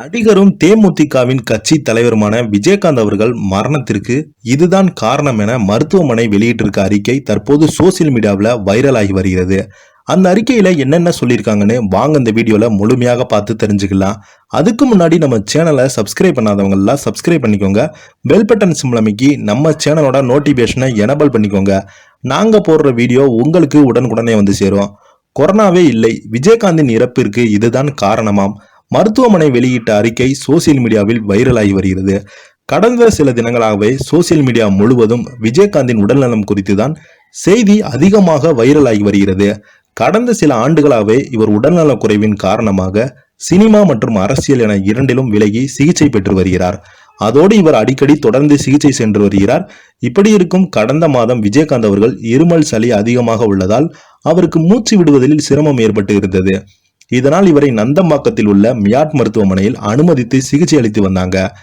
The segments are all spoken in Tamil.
நடிகரும் தேமுதிகவின் கட்சி தலைவருமான விஜயகாந்த் அவர்கள் மரணத்திற்கு இதுதான் காரணம் என மருத்துவமனை வெளியிட்டிருக்க அறிக்கை தற்போது சோசியல் மீடியாவில் வைரல் ஆகி வருகிறது. அந்த அறிக்கையில என்னென்ன சொல்லியிருக்காங்கன்னு வாங்க இந்த வீடியோவில் முழுமையாக பார்த்து தெரிஞ்சுக்கலாம். அதுக்கு முன்னாடி நம்ம சேனலை சப்ஸ்கிரைப் பண்ணாதவங்கெல்லாம் சப்ஸ்கிரைப் பண்ணிக்கோங்க. பெல் பட்டன் சிம்லமைக்கு நம்ம சேனலோட நோட்டிஃபிகேஷனை எனபிள் பண்ணிக்கோங்க. நாங்கள் போடுற வீடியோ உங்களுக்கு உடனுக்குடனே வந்து சேரும். கொரோனாவே இல்லை விஜயகாந்தின் இறப்பிற்கு இதுதான் காரணமாம். மருத்துவமனை வெளியிட்ட அறிக்கை சோசியல் மீடியாவில் வைரலாகி வருகிறது. கடந்த சில தினங்களாகவே சோசியல் மீடியா முழுவதும் விஜயகாந்தின் உடல்நலம் குறித்து தான் செய்தி அதிகமாக வைரலாகி வருகிறது. கடந்த சில ஆண்டுகளாகவே இவர் உடல்நலக் குறைவின் காரணமாக சினிமா மற்றும் அரசியல் என இரண்டிலும் விலகி சிகிச்சை பெற்று வருகிறார். அதோடு இவர் அடிக்கடி தொடர்ந்து சிகிச்சை சென்று வருகிறார். இப்படி இருக்கும் கடந்த மாதம் விஜயகாந்த் அவர்கள் இருமல் சளி அதிகமாக உள்ளதால் அவருக்கு மூச்சு விடுவதில் சிரமம் ஏற்பட்டு இருந்தது. இதனால் இவரை நந்தம்பாக்கத்தில் உள்ள மியாட் மருத்துவமனையில் அனுமதித்து சிகிச்சை அளித்து வந்தாங்க.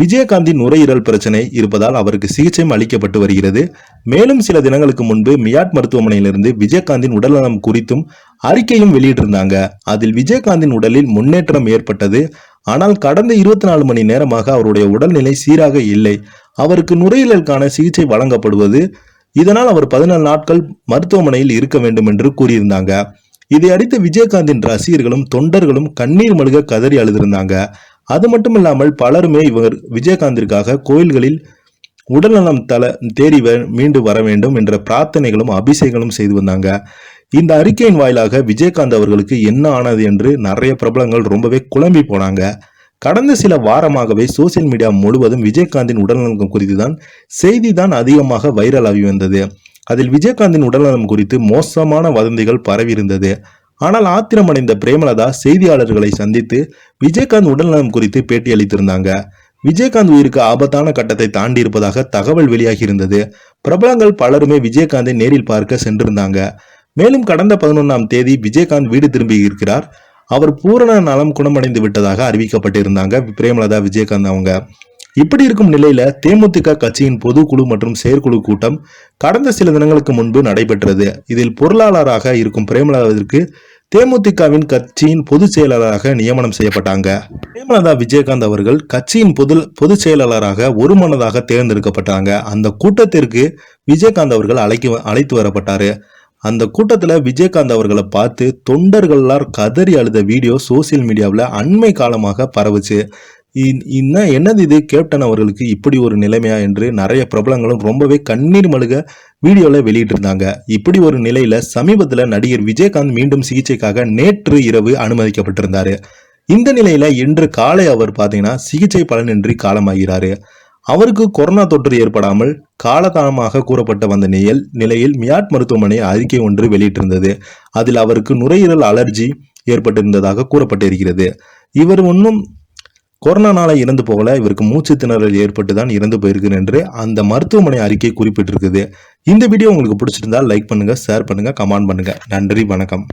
விஜயகாந்தின் நுரையீரல் பிரச்சனை இருப்பதால் அவருக்கு சிகிச்சையும் அளிக்கப்பட்டு வருகிறது. மேலும் சில தினங்களுக்கு முன்பு மியாட் மருத்துவமனையிலிருந்து விஜயகாந்தின் உடல்நலம் குறித்தும் அறிக்கையும் வெளியிட்டிருந்தாங்க. அதில் விஜயகாந்தின் உடலில் முன்னேற்றம் ஏற்பட்டது. ஆனால் கடந்த இருபத்தி நாலு மணி நேரமாக அவருடைய உடல்நிலை சீராக இல்லை. அவருக்கு நுரையீரலுக்கான சிகிச்சை வழங்கப்படுவது. இதனால் அவர் பதினாலு நாட்கள் மருத்துவமனையில் இருக்க வேண்டும் என்று கூறியிருந்தாங்க. இதையடுத்து விஜயகாந்தின் ரசிகர்களும் தொண்டர்களும் கண்ணீர் மழுக கதறி அழுதிருந்தாங்க. அது மட்டும் இல்லாமல் பலருமே இவர் விஜயகாந்திற்காக கோயில்களில் உடல்நலம் தல தேறி வ- மீண்டு வர வேண்டும் என்ற பிரார்த்தனைகளும் அபிஷேகங்களும் செய்து வந்தாங்க. இந்த அறிக்கையின் வாயிலாக விஜயகாந்த் அவர்களுக்கு என்ன ஆனது என்று நிறைய பிரபலங்கள் ரொம்பவே குழம்பி போனாங்க. கடந்த சில வாரமாகவே சோசியல் மீடியா முழுவதும் விஜயகாந்தின் உடல்நலம் குறித்து தான் செய்தி தான் அதிகமாக வைரலாகி வந்தது. அதில் விஜயகாந்தின் உடல்நலம் குறித்து மோசமான வதந்திகள் பரவியிருந்தது. ஆனால் ஆத்திரமடைந்த பிரேமலதா செய்தியாளர்களை சந்தித்து விஜயகாந்த் உடல்நலம் குறித்து பேட்டி அளித்திருந்தாங்க விஜயகாந்த் உயிருக்கு ஆபத்தான கட்டத்தை தாண்டி இருப்பதாக தகவல் வெளியாகி இருந்தது பிரபலங்கள் பலருமே விஜயகாந்தை நேரில் பார்க்க சென்றிருந்தாங்க. மேலும் கடந்த பதினொன்றாம் தேதி விஜயகாந்த் வீடு திரும்பி இருக்கிறார். அவர் பூரண நலம் குணமடைந்து விட்டதாக அறிவிக்கப்பட்டிருந்தாங்க பிரேமலதா விஜயகாந்த் அவங்க. இப்படி இருக்கும் நிலையில தேமுதிக கட்சியின் பொதுக்குழு மற்றும் செயற்குழு கூட்டம் கடந்த சில தினங்களுக்கு முன்பு நடைபெற்றது. இதில் பொருளாளராக இருக்கும் பிரேமலதாவிற்கு தேமுதிகவின் கட்சியின் பொதுச் செயலாளராக நியமனம் செய்யப்பட்டாங்க. பிரேமலதா விஜயகாந்த் அவர்கள் கட்சியின் பொது பொதுச் செயலாளராக ஒருமனதாக தேர்ந்தெடுக்கப்பட்டாங்க. அந்த கூட்டத்திற்கு விஜயகாந்த் அவர்கள் அழைக்க அழைத்து வரப்பட்டாரு. அந்த கூட்டத்துல விஜயகாந்த் அவர்களை பார்த்து தொண்டர்கள்லாம் கதறி அழுத வீடியோ சோசியல் மீடியாவில் அண்மை காலமாக பரவுச்சு. இன்ன என்னது இது? கேப்டன் அவர்களுக்கு இப்படி ஒரு நிலைமையா என்று நிறைய பிரபலங்களும் ரொம்பவே கண்ணீர் மழுக வீடியோல வெளியிட்டிருந்தாங்க. இப்படி ஒரு நிலையில சமீபத்துல நடிகர் விஜயகாந்த் மீண்டும் சிகிச்சைக்காக நேற்று இரவு அனுமதிக்கப்பட்டிருந்தாரு. இந்த நிலையில இன்று காலை அவர் பாத்தீங்கன்னா சிகிச்சை பலனின்றி காலமாகிறாரு. அவருக்கு கொரோனா தொற்று ஏற்படாமல் காலதாமமாக கூறப்பட்ட வந்த நிலையில் நிலையில் மியாட் மருத்துவமனை அறிக்கை ஒன்று வெளியிட்டிருந்தது. அதில் அவருக்கு நுரையீரல் அலர்ஜி ஏற்பட்டிருந்ததாக கூறப்பட்டிருக்கிறது. இவர் இன்னும் கொரோனானால இறந்து போகல. இவருக்கு மூச்சு திணறல் ஏற்பட்டு தான் இறந்து போயிருக்கு என்று அந்த மருத்துவமனை அறிக்கை குறிப்பிட்டிருக்குது. இந்த வீடியோ உங்களுக்கு பிடிச்சிருந்தா லைக் பண்ணுங்க ஷேர் பண்ணுங்க கமெண்ட் பண்ணுங்க. நன்றி வணக்கம்.